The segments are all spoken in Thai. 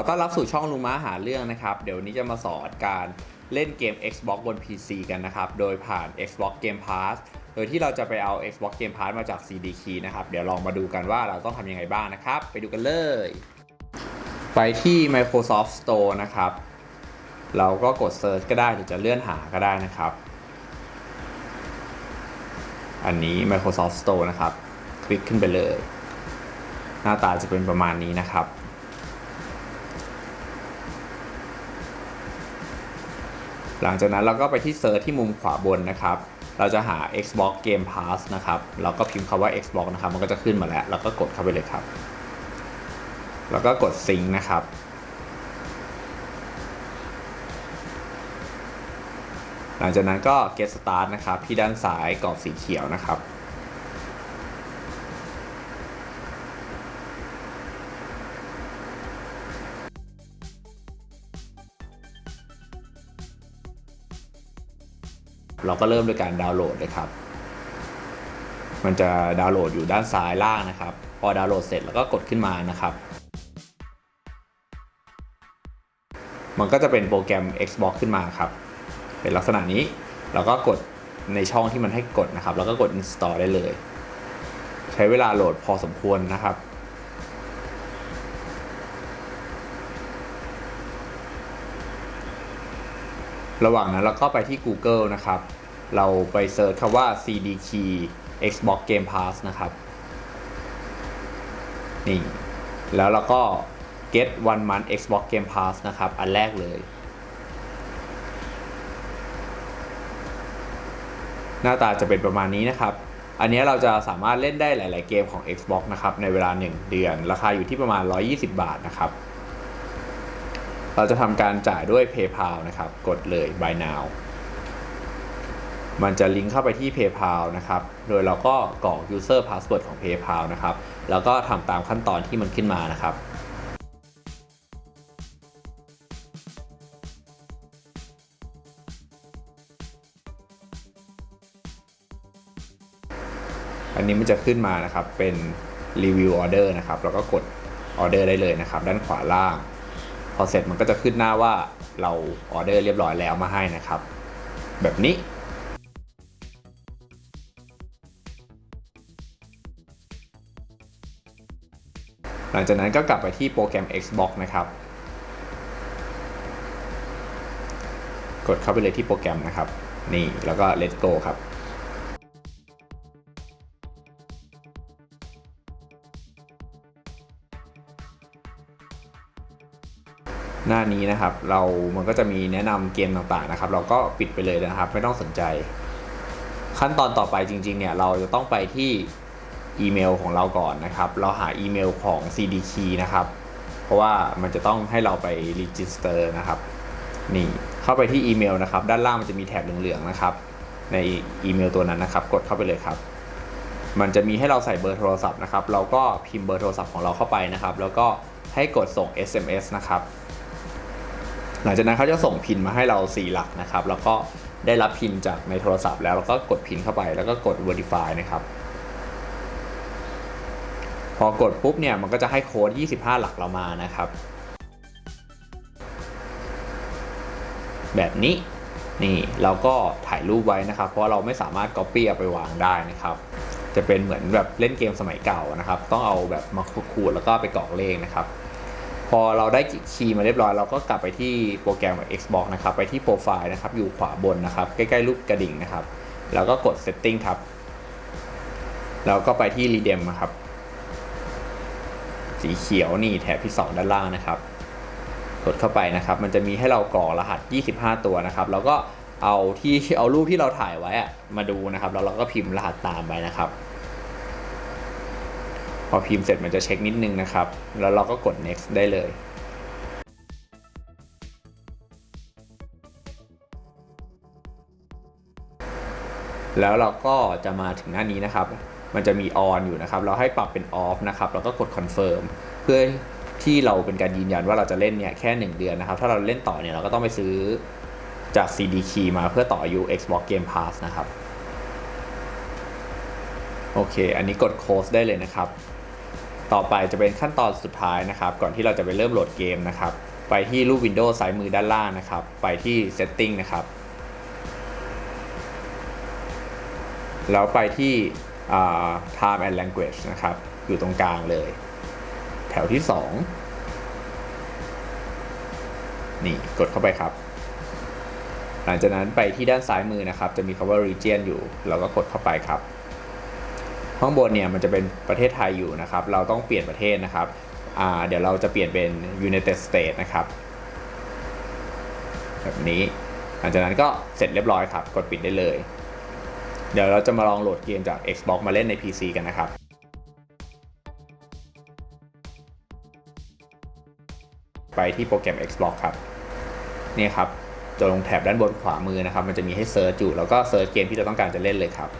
อต้อนรับสู่ช่องลุงม้าหาเรื่องนะครับ เดี๋ยววันนี้จะมาสอนการเล่นเกม Xbox บน PC กันนะครับ โดยผ่าน Xbox Game Pass โดยที่เราจะไปเอา Xbox Game Pass มาจาก CD Key นะครับ เดี๋ยวลองมาดูกันว่าเราต้องทำยังไงบ้างนะครับ ไปดูกันเลย ไปที่ Microsoft Store นะครับ เราก็กด Search ก็ได้หรือจะเลื่อนหาก็ได้นะครับ อันนี้ Microsoft Store นะครับ คลิกขึ้นไปเลย หน้าตาจะเป็นประมาณนี้นะครับ หลังจากนั้นเราก็ไปที่เซิร์ชที่มุมขวาบนนะครับ เราจะหา Xbox Game Pass นะครับ เราก็พิมพ์คำว่า Xbox นะครับ มันก็จะขึ้นมาแล้ว เราก็กดเข้าไปเลยครับ แล้วก็กดซิงค์นะครับ หลังจากนั้นก็ Get Start นะครับ ที่ด้านซ้ายกรอบสีเขียวนะครับ เราก็เริ่มโดยการดาวน์โหลดเลยครับ มันจะดาวน์โหลดอยู่ด้านซ้ายล่างนะครับ พอดาวน์โหลดเสร็จแล้วก็กดขึ้นมานะครับ มันก็จะเป็นโปรแกรม Xbox ขึ้นมาครับ เป็นลักษณะนี้เราก็กดในช่องที่มันให้กดนะครับ แล้วก็กด install ได้เลย ใช้เวลาโหลดพอสมควรนะครับ ระหว่างนั้นเราก็ไปที่ Google นะครับ เราไปเซิร์ชคำว่า CD Key Xbox Game Pass นะครับนี่แล้วเราก็ get one month Xbox Game Pass นะครับ อันแรกเลย หน้าตาจะเป็นประมาณนี้นะครับ อันนี้เราจะสามารถเล่นได้หลาย ๆ เกมของ Xbox นะครับ ในเวลา 1 เดือน ราคาอยู่ที่ประมาณ 120 บาทนะครับ เราจะทำการจ่ายด้วย PayPal นะครับ กดเลย Buy Now มันจะลิงก์เข้าไปที่ PayPal นะครับ โดยเราก็กรอก User Password ของ PayPal นะครับ แล้วก็ทำตามขั้นตอนที่มันขึ้นมานะครับอันนี้มันจะขึ้นมานะครับเป็นรีวิวออเดอร์นะครับแล้วก็กดออเดอร์ได้เลยนะครับ ด้านขวาล่าง อเสร็จมันก็จะขึ้นหน้าว่าเราออเดอร์เรียบร้อยแล้วมาให้นะครับ แบบนี้หลังจากนั้นก็กลับไปที่โปรแกรม Xbox นะครับ กดเข้าไปเลยที่โปรแกรมนะครับ นี่แล้วก็ Let's go ครับ หน้านี้นะครับ เรามันก็จะมีแนะนำเกมต่างๆนะครับ เราก็ปิดไปเลยนะครับ ไม่ต้องสนใจ ขั้นตอนต่อไปจริง ๆ เนี่ย เราจะต้องไปที่อีเมลของเราก่อนนะครับ เราหาอีเมลของ CD Key นะครับ เพราะว่ามันจะต้องให้เราไป register นะครับ นี่เข้าไปที่อีเมลนะครับ ด้านล่างมันจะมีแถบเหลืองๆนะครับ ในอีเมลตัวนั้นนะครับ กดเข้าไปเลยครับ มันจะมีให้เราใส่เบอร์โทรศัพท์นะครับ เราก็พิมพ์เบอร์โทรศัพท์ของเราเข้าไปนะครับ แล้วก็ให้กดส่ง SMS นะครับ หลังจากนั้นเขาจะส่งพินมาให้เรา 4 หลักนะครับ แล้วก็ได้รับพินจากในโทรศัพท์แล้วเราก็กดพินเข้าไปแล้วก็กด verify นะครับ พอกดปุ๊บเนี่ยมันก็จะให้โค้ด 25 หลักเรามานะครับ แบบนี้นี่เราก็ถ่ายรูปไว้นะครับ เพราะเราไม่สามารถ copy เอาไปวางได้นะครับ จะเป็นเหมือนแบบเล่นเกมสมัยเก่านะครับ ต้องเอาแบบมาขูดแล้วก็ไปกรอกเลขนะครับ พอเราได้คีย์มาเรียบร้อยเราก็กลับไปที่โปรแกรมของ Xbox นะครับ ไปที่โปรไฟล์นะครับ อยู่ขวาบนนะครับ ใกล้ๆรูปกระดิ่งนะครับ แล้วก็กด Setting ครับ แล้วก็ไปที่ Redeem นะครับ สีเขียวนี่แถบที่ 2 ด้านล่างนะครับ กดเข้าไปนะครับ มันจะมีให้เรากรอกรหัส 25 ตัวนะครับ แล้วก็เอาที่เอารูปที่เราถ่ายไว้อะมาดูนะครับ แล้วเราก็พิมพ์รหัสตามไปนะครับ พอพิมพ์เสร็จมันจะเช็คนิดนึงนะครับ แล้วเราก็กด next ได้เลย แล้วเราก็จะมาถึงหน้านี้นะครับ มันจะมี on อยู่นะครับ เราให้ปรับเป็น off นะครับ แล้วก็กด confirm เพื่อที่เราเป็นการยืนยันว่าเราจะเล่นเนี่ยแค่ 1 เดือนนะครับ ถ้าเราเล่นต่อเนี่ยเราก็ต้องไปซื้อจาก CD Key มาเพื่อต่ออายุ Xbox Game Pass นะครับ โอเค อันนี้กด close ได้เลยนะครับ ต่อไปจะเป็นขั้นตอนสุดท้ายนะครับ ก่อนที่เราจะไปเริ่มโหลดเกมนะครับ ไปที่รูป Windows ซ้ายมือด้านล่างนะครับ ไปที่ Setting นะครับ แล้วไปที่ Time and Language นะครับ อยู่ตรงกลางเลย แถวที่ 2 นี่กดเข้าไปครับ หลังจากนั้นไปที่ด้านซ้ายมือนะครับ จะมีคำว่า region อยู่ เราก็กดเข้าไปครับ ข้างบนเนี่ยมันจะเป็นประเทศไทยอยู่นะครับ เราต้องเปลี่ยนประเทศนะครับเดี๋ยวเราจะเปลี่ยนเป็น United States นะครับ แบบนี้หลังจากนั้นก็เสร็จเรียบร้อยครับ กดปิดได้เลย เดี๋ยวเราจะมาลองโหลดเกมจาก Xbox มาเล่นใน PC กันนะครับไปที่โปรแกรม Xbox ครับนี่ครับจะลงแถบด้านบนขวามือนะครับ มันจะมีให้เซิร์ชอยู่ แล้วก็เซิร์ชเกมที่เราต้องการจะเล่นเลยครับ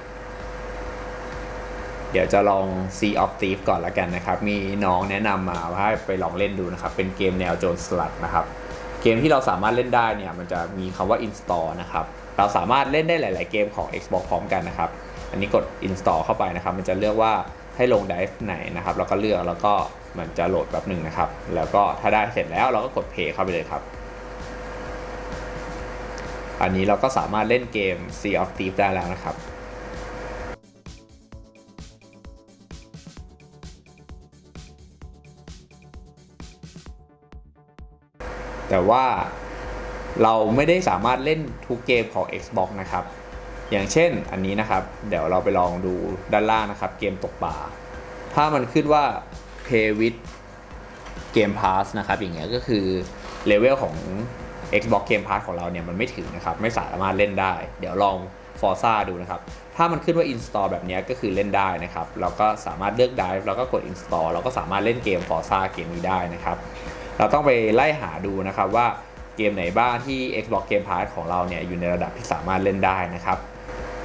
เดี๋ยวจะลอง Sea of Thieves ก่อนละกันนะครับ มีน้องแนะนำมาว่าให้ไปลองเล่นดูนะครับ เป็นเกมแนวโจรสลัดนะครับ เกมที่เราสามารถเล่นได้เนี่ยมันจะมีคำว่า install นะครับ เราสามารถเล่นได้หลาย ๆ เกมของ Xbox พร้อมกันนะครับ อันนี้กด install เข้าไปนะครับ มันจะเลือกว่าให้ลง drive ไหนนะครับเราก็เลือกแล้วก็มันจะโหลดแบบหนึ่งนะครับ แล้วก็ถ้าได้เสร็จแล้วเราก็กด play เข้าไปเลยครับ อันนี้เราก็สามารถเล่นเกม Sea of Thieves ได้แล้วนะครับ แต่ว่าเราไม่ได้สามารถเล่นทุกเกมของ Xbox นะครับ อย่างเช่นอันนี้นะครับ เดี๋ยวเราไปลองดูด้านล่างนะครับ เกมตกปลาถ้ามันขึ้นว่า Play with Game Pass นะครับ อย่างเงี้ยก็คือเลเวลของ Xbox Game Pass ของเราเนี่ยมันไม่ถึงนะครับ ไม่สามารถเล่นได้ เดี๋ยวลอง Forza ดูนะครับ ถ้ามันขึ้นว่า install แบบนี้ก็คือเล่นได้นะครับ เราก็สามารถเลือก drive แล้วก็กด install เราก็สามารถเล่นเกม Forza เกมนี้ได้นะครับ เราต้องไปไล่หาดูนะครับว่าเกมไหนบ้างที่ Xbox Game Pass ของเราเนี่ยอยู่ในระดับที่สามารถเล่นได้นะครับ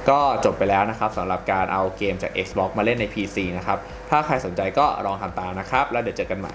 ก็จบไปแล้วนะครับสำหรับการเอาเกมจาก Xbox มาเล่นใน PC นะครับ ถ้าใครสนใจก็ลองทำตามนะครับ แล้วเดี๋ยวเจอกันใหม่